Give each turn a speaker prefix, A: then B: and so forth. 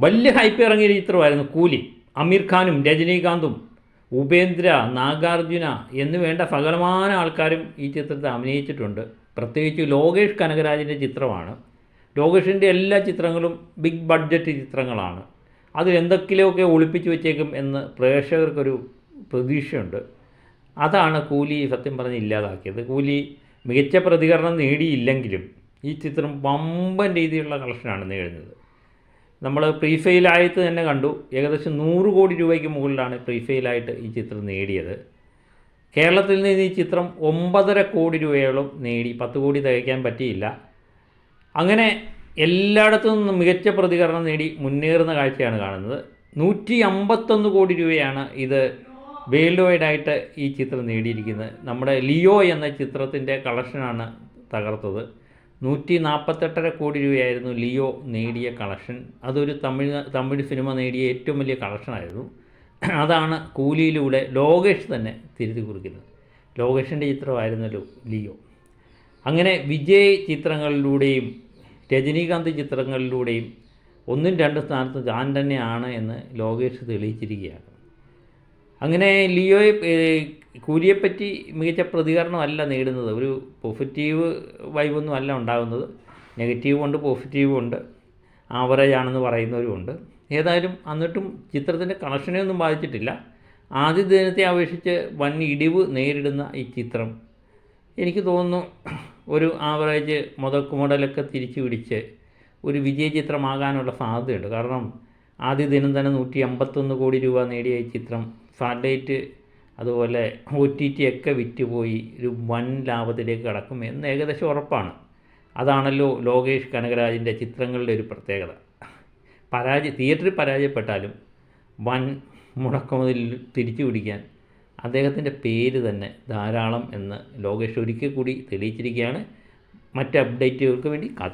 A: വലിയ ഹൈപ്പ് ഇറങ്ങിയ ചിത്രമായിരുന്നു കൂലി. അമീർ ഖാനും രജനീകാന്തും ഉപേന്ദ്ര നാഗാർജുന എന്ന് വേണ്ട സകലമാന ആൾക്കാരും ഈ ചിത്രത്തിൽ അഭിനയിച്ചിട്ടുണ്ട്. പ്രത്യേകിച്ച് ലോകേഷ് കനകരാജിന്റെ ചിത്രമാണ്. ലോകേഷിന്റെ എല്ലാ ചിത്രങ്ങളും ബിഗ് ബഡ്ജറ്റ് ചിത്രങ്ങളാണ്. അതിൽ എന്തൊക്കെയൊക്കെ ഒളിപ്പിച്ച് വെച്ചേക്കും എന്ന് പ്രേക്ഷകർക്കൊരു പ്രതീക്ഷയുണ്ട്. അതാണ് കൂലി സത്യം പറഞ്ഞ് ഇല്ലാതാക്കിയത്. കൂലി മികച്ച പ്രതികരണം നേടിയില്ലെങ്കിലും ഈ ചിത്രം വമ്പൻ രീതിയിലുള്ള കളക്ഷനാണ് നേടുന്നത് നമ്മൾ പ്രീഫെയിലായിട്ട് തന്നെ കണ്ടു. ഏകദേശം നൂറ് കോടി രൂപയ്ക്ക് മുകളിലാണ് പ്രീഫെയിലായിട്ട് ഈ ചിത്രം നേടിയത്. കേരളത്തിൽ നിന്ന് ഈ ചിത്രം ഒമ്പതര കോടി രൂപയോളം നേടി. പത്ത് കോടി തികയ്ക്കാൻ പറ്റിയില്ല. അങ്ങനെ എല്ലായിടത്തു നിന്നും മികച്ച പ്രതികരണം നേടി മുന്നേറുന്ന കാഴ്ചയാണ് കാണുന്നത്. നൂറ്റി അമ്പത്തൊന്ന് കോടി രൂപയാണ് ഇത് വേൾഡ് വൈഡായിട്ട് ഈ ചിത്രം നേടിയിരിക്കുന്നത്. നമ്മുടെ ലിയോ എന്ന ചിത്രത്തിന്റെ കളക്ഷനാണ് തകർത്തത്. നൂറ്റി നാൽപ്പത്തെട്ടര കോടി രൂപയായിരുന്നു ലിയോ നേടിയ കളക്ഷൻ. അതൊരു തമിഴ് തമിഴ് സിനിമ നേടിയ ഏറ്റവും വലിയ കളക്ഷനായിരുന്നു. അതാണ് കൂലിയിലൂടെ ലോകേഷ് തന്നെ തിരുത്തി കുറിക്കുന്നത്. ലോകേഷിന്റെ ചിത്രമായിരുന്നല്ലോ ലിയോ. അങ്ങനെ വിജയ് ചിത്രങ്ങളിലൂടെയും രജനീകാന്ത് ചിത്രങ്ങളിലൂടെയും ഒന്നും രണ്ട് സ്ഥാനത്ത് താൻ തന്നെയാണ് എന്ന് ലോകേഷ് തെളിയിച്ചിരിക്കുകയാണ്. അങ്ങനെ ലിയോയെ കൂലിയെപ്പറ്റി മികച്ച പ്രതികരണമല്ല നേടുന്നത്. ഒരു പോസിറ്റീവ് വൈബൊന്നും അല്ല ഉണ്ടാകുന്നത്. നെഗറ്റീവ് ഉണ്ട് പോസിറ്റീവും ഉണ്ട് ആവറേജ് ആണെന്ന് പറയുന്നവരുമുണ്ട് ഏതായാലും എന്നിട്ടും ചിത്രത്തിന്റെ കളക്ഷനെ ഒന്നും ബാധിച്ചിട്ടില്ല. ആദ്യ ദിനത്തെ അപേക്ഷിച്ച് വൻ ഇടിവ് നേരിടുന്ന ഈ ചിത്രം എനിക്ക് തോന്നുന്നു ഒരു ആവറേജ് മുതക്ക് മുടലൊക്കെ തിരിച്ചു പിടിച്ച് ഒരു വിജയ ചിത്രമാകാനുള്ള സാധ്യതയുണ്ട്. കാരണം ആദ്യ ദിനം തന്നെ നൂറ്റി അമ്പത്തൊന്ന് കോടി രൂപ നേടിയ ഈ ചിത്രം. സാറ്റലൈറ്റ് അതുപോലെ ഒ ടി ടി ഒക്കെ വിറ്റുപോയി ഒരു വൻ ലാഭത്തിലേക്ക് കടക്കും എന്ന് ഏകദേശം ഉറപ്പാണ്. അതാണല്ലോ ലോകേഷ് കനകരാജിന്റെ ചിത്രങ്ങളുടെ ഒരു പ്രത്യേകത. പരാജയ തിയേറ്ററിൽ പരാജയപ്പെട്ടാലും വൻ മുടക്കമുതൽ തിരിച്ചു പിടിക്കാൻ അദ്ദേഹത്തിന്റെ പേര് തന്നെ ധാരാളം എന്ന് ലോകേഷ് ഒരിക്കൽ കൂടി തെളിയിച്ചിരിക്കുകയാണ്. മറ്റ് അപ്ഡേറ്റുകൾക്ക് വേണ്ടി കാത്തിരിക്കും.